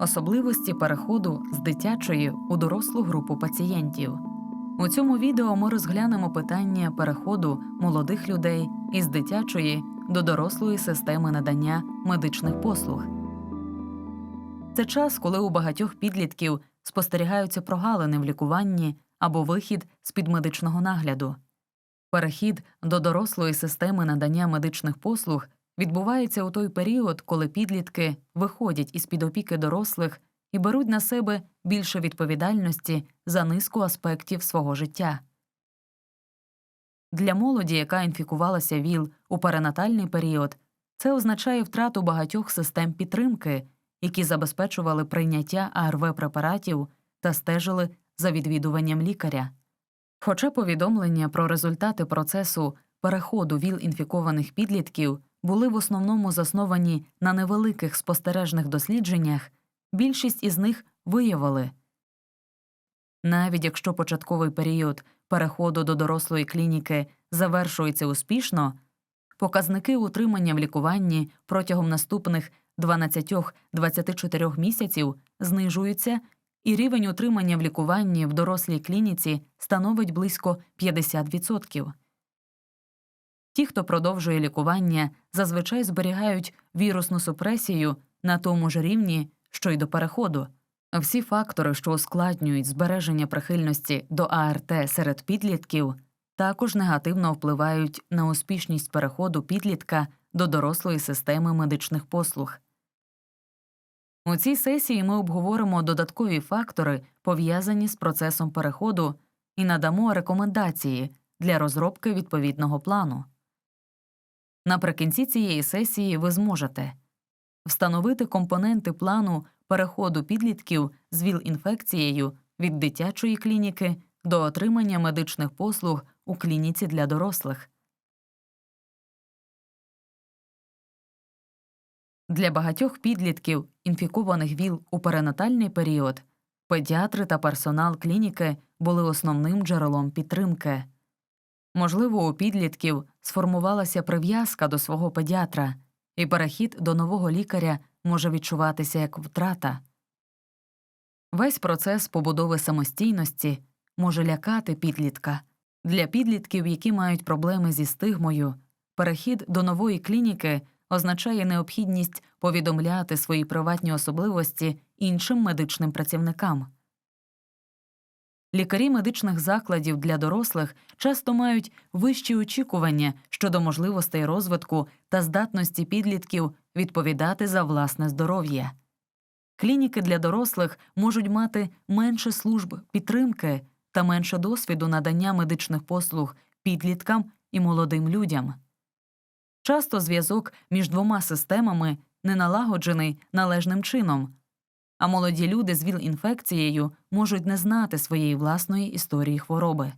Особливості переходу з дитячої у дорослу групу пацієнтів. У цьому відео ми розглянемо питання переходу молодих людей із дитячої до дорослої системи надання медичних послуг. Це час, коли у багатьох підлітків спостерігаються прогалини в лікуванні або вихід з під медичного нагляду. Перехід до дорослої системи надання медичних послуг відбувається у той період, коли підлітки виходять із під опіки дорослих і беруть на себе більше відповідальності за низку аспектів свого життя. Для молоді, яка інфікувалася ВІЛ у перинатальний період, це означає втрату багатьох систем підтримки, які забезпечували прийняття АРВ препаратів та стежили за відвідуванням лікаря. Хоча повідомлення про результати процесу переходу ВІЛ інфікованих підлітків були в основному засновані на невеликих спостережних дослідженнях, більшість із них виявили навіть якщо початковий період переходу до дорослої клініки завершується успішно, показники утримання в лікуванні протягом наступних 12-24 місяців знижуються, і рівень утримання в лікуванні в дорослій клініці становить близько 50%. Ті, хто продовжує лікування, зазвичай зберігають вірусну супресію на тому ж рівні, що й до переходу. Всі фактори, що ускладнюють збереження прихильності до АРТ серед підлітків, також негативно впливають на успішність переходу підлітка до дорослої системи медичних послуг. У цій сесії ми обговоримо додаткові фактори, пов'язані з процесом переходу, і надамо рекомендації для розробки відповідного плану. Наприкінці цієї сесії ви зможете встановити компоненти плану переходу підлітків з ВІЛ-інфекцією від дитячої клініки до отримання медичних послуг у клініці для дорослих. Для багатьох підлітків, інфікованих ВІЛ у перинатальний період, педіатри та персонал клініки були основним джерелом підтримки. Можливо, у підлітків сформувалася прив'язка до свого педіатра, і перехід до нового лікаря може відчуватися як втрата. Весь процес побудови самостійності може лякати підлітка. Для підлітків, які мають проблеми зі стигмою, перехід до нової клініки означає необхідність повідомляти свої приватні особливості іншим медичним працівникам. Лікарі медичних закладів для дорослих часто мають вищі очікування щодо можливостей розвитку та здатності підлітків відповідати за власне здоров'я. Клініки для дорослих можуть мати менше служб підтримки та менше досвіду надання медичних послуг підліткам і молодим людям. Часто зв'язок між двома системами не налагоджений належним чином, а молоді люди з ВІЛ-інфекцією можуть не знати своєї власної історії хвороби.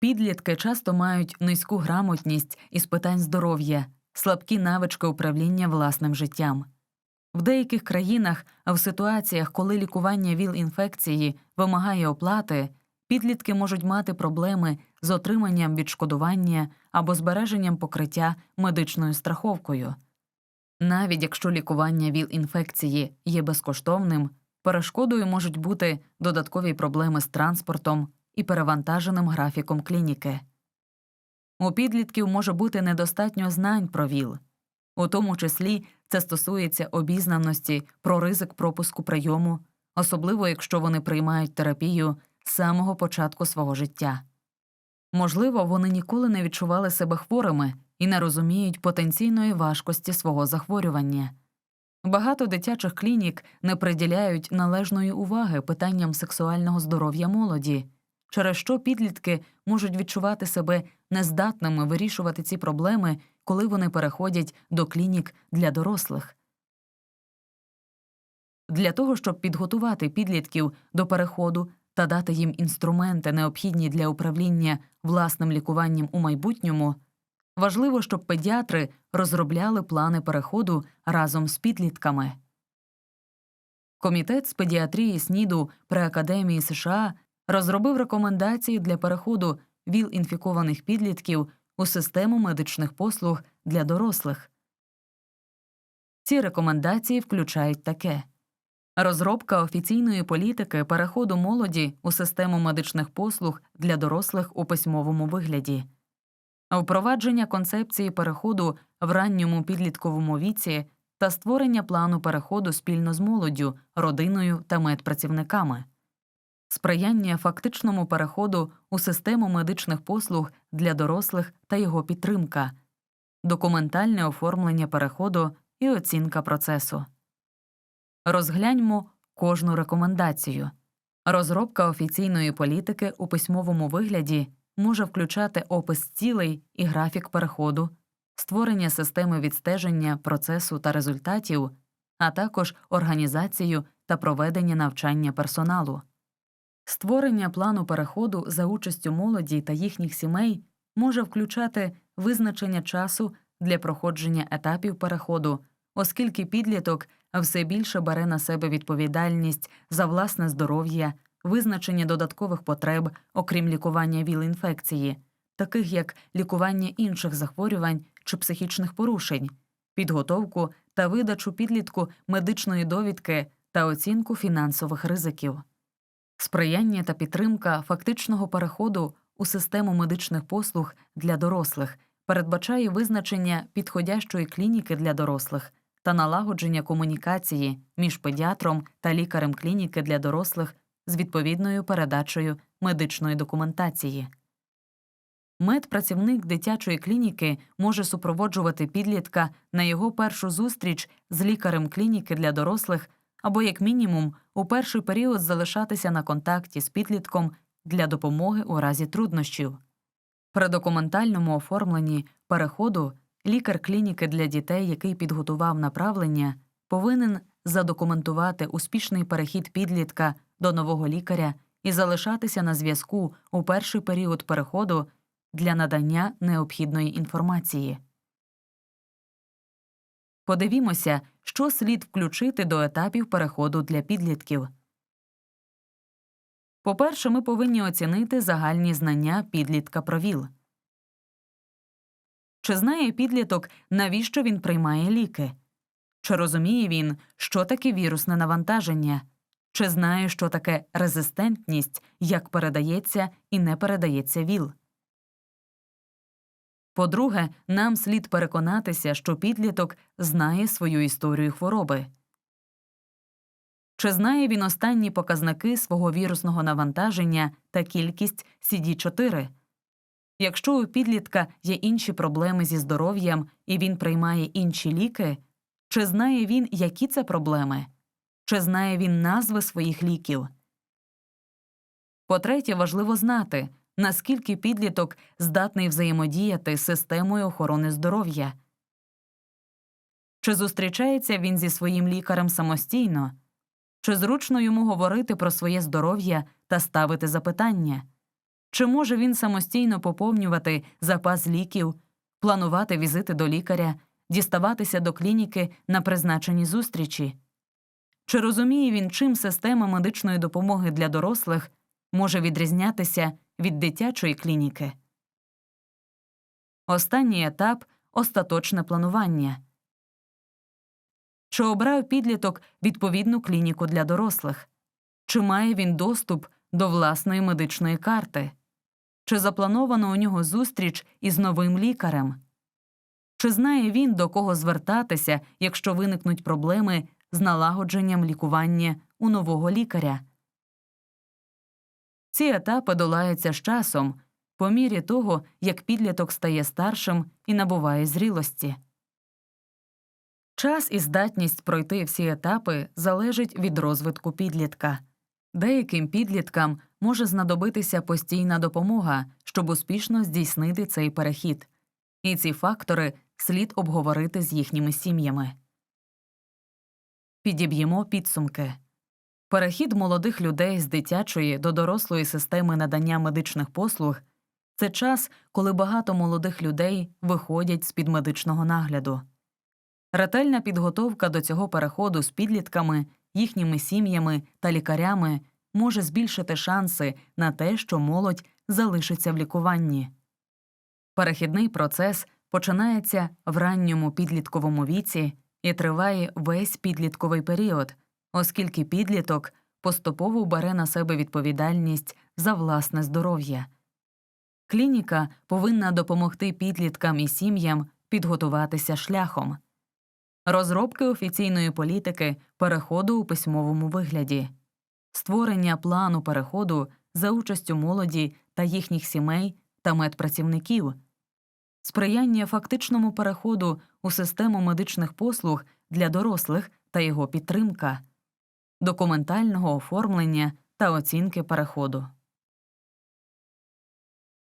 Підлітки часто мають низьку грамотність із питань здоров'я, слабкі навички управління власним життям. В деяких країнах, в ситуаціях, коли лікування ВІЛ-інфекції вимагає оплати, підлітки можуть мати проблеми з отриманням відшкодування або збереженням покриття медичною страховкою. Навіть якщо лікування ВІЛ-інфекції є безкоштовним, перешкодою можуть бути додаткові проблеми з транспортом і перевантаженим графіком клініки. У підлітків може бути недостатньо знань про ВІЛ, у тому числі це стосується обізнаності про ризик пропуску прийому, особливо якщо вони приймають терапію з самого початку свого життя. Можливо, вони ніколи не відчували себе хворими і не розуміють потенційної важкості свого захворювання. Багато дитячих клінік не приділяють належної уваги питанням сексуального здоров'я молоді, через що підлітки можуть відчувати себе нездатними вирішувати ці проблеми, коли вони переходять до клінік для дорослих. Для того, щоб підготувати підлітків до переходу та дати їм інструменти, необхідні для управління власним лікуванням у майбутньому, важливо, щоб педіатри розробляли плани переходу разом з підлітками. Комітет з педіатрії СНІДу при Академії США розробив рекомендації для переходу ВІЛ-інфікованих підлітків у систему медичних послуг для дорослих. Ці рекомендації включають таке розробка офіційної політики переходу молоді у систему медичних послуг для дорослих у письмовому вигляді, впровадження концепції переходу в ранньому підлітковому віці та створення плану переходу спільно з молоддю, родиною та медпрацівниками, сприяння фактичному переходу у систему медичних послуг для дорослих та його підтримка, документальне оформлення переходу і оцінка процесу. Розгляньмо кожну рекомендацію. Розробка офіційної політики у письмовому вигляді може включати опис цілей і графік переходу, створення системи відстеження процесу та результатів, а також організацію та проведення навчання персоналу. Створення плану переходу за участю молоді та їхніх сімей може включати визначення часу для проходження етапів переходу, оскільки підліток все більше бере на себе відповідальність за власне здоров'я, визначення додаткових потреб, окрім лікування ВІЛ-інфекції, таких як лікування інших захворювань чи психічних порушень, підготовку та видачу підлітку медичної довідки та оцінку фінансових ризиків. Сприяння та підтримка фактичного переходу у систему медичних послуг для дорослих передбачає визначення підходящої клініки для дорослих та налагодження комунікації між педіатром та лікарем клініки для дорослих з відповідною передачею медичної документації. Медпрацівник дитячої клініки може супроводжувати підлітка на його першу зустріч з лікарем клініки для дорослих або, як мінімум, у перший період залишатися на контакті з підлітком для допомоги у разі труднощів. При документальному оформленні переходу лікар клініки для дітей, який підготував направлення, повинен задокументувати успішний перехід підлітка до нового лікаря і залишатися на зв'язку у перший період переходу для надання необхідної інформації. Подивімося, що слід включити до етапів переходу для підлітків. По-перше, ми повинні оцінити загальні знання підлітка про ВІЛ. Чи знає підліток, навіщо він приймає ліки? Чи розуміє він, що таке вірусне навантаження? Чи знає, що таке резистентність, як передається і не передається ВІЛ? По-друге, нам слід переконатися, що підліток знає свою історію хвороби. Чи знає він останні показники свого вірусного навантаження та кількість CD4? Якщо у підлітка є інші проблеми зі здоров'ям і він приймає інші ліки, чи знає він, які це проблеми? Чи знає він назви своїх ліків? По третє, важливо знати, наскільки підліток здатний взаємодіяти з системою охорони здоров'я. Чи зустрічається він зі своїм лікарем самостійно, чи зручно йому говорити про своє здоров'я та ставити запитання, чи може він самостійно поповнювати запас ліків, планувати візити до лікаря, діставатися до клініки на призначені зустрічі? Чи розуміє він, чим система медичної допомоги для дорослих може відрізнятися від дитячої клініки? Останній етап остаточне планування. Чи обрав підліток відповідну клініку для дорослих? Чи має він доступ до власної медичної карти? Чи заплановано у нього зустріч із новим лікарем? Чи знає він, до кого звертатися, якщо виникнуть проблеми з налагодженням лікування у нового лікаря? Ці етапи долаються з часом, по мірі того, як підліток стає старшим і набуває зрілості. Час і здатність пройти всі етапи залежить від розвитку підлітка. Деяким підліткам може знадобитися постійна допомога, щоб успішно здійснити цей перехід, і ці фактори слід обговорити з їхніми сім'ями. Підіб'ємо підсумки. Перехід молодих людей з дитячої до дорослої системи надання медичних послуг це час, коли багато молодих людей виходять з під медичного нагляду. Ретельна підготовка до цього переходу з підлітками, їхніми сім'ями та лікарями може збільшити шанси на те, що молодь залишиться в лікуванні. Перехідний процес починається в ранньому підлітковому віці і триває весь підлітковий період, оскільки підліток поступово бере на себе відповідальність за власне здоров'я. Клініка повинна допомогти підліткам і сім'ям підготуватися шляхом. Розробки офіційної політики переходу у письмовому вигляді, створення плану переходу за участю молоді та їхніх сімей та медпрацівників, сприяння фактичному переходу у систему медичних послуг для дорослих та його підтримка, документального оформлення та оцінки переходу.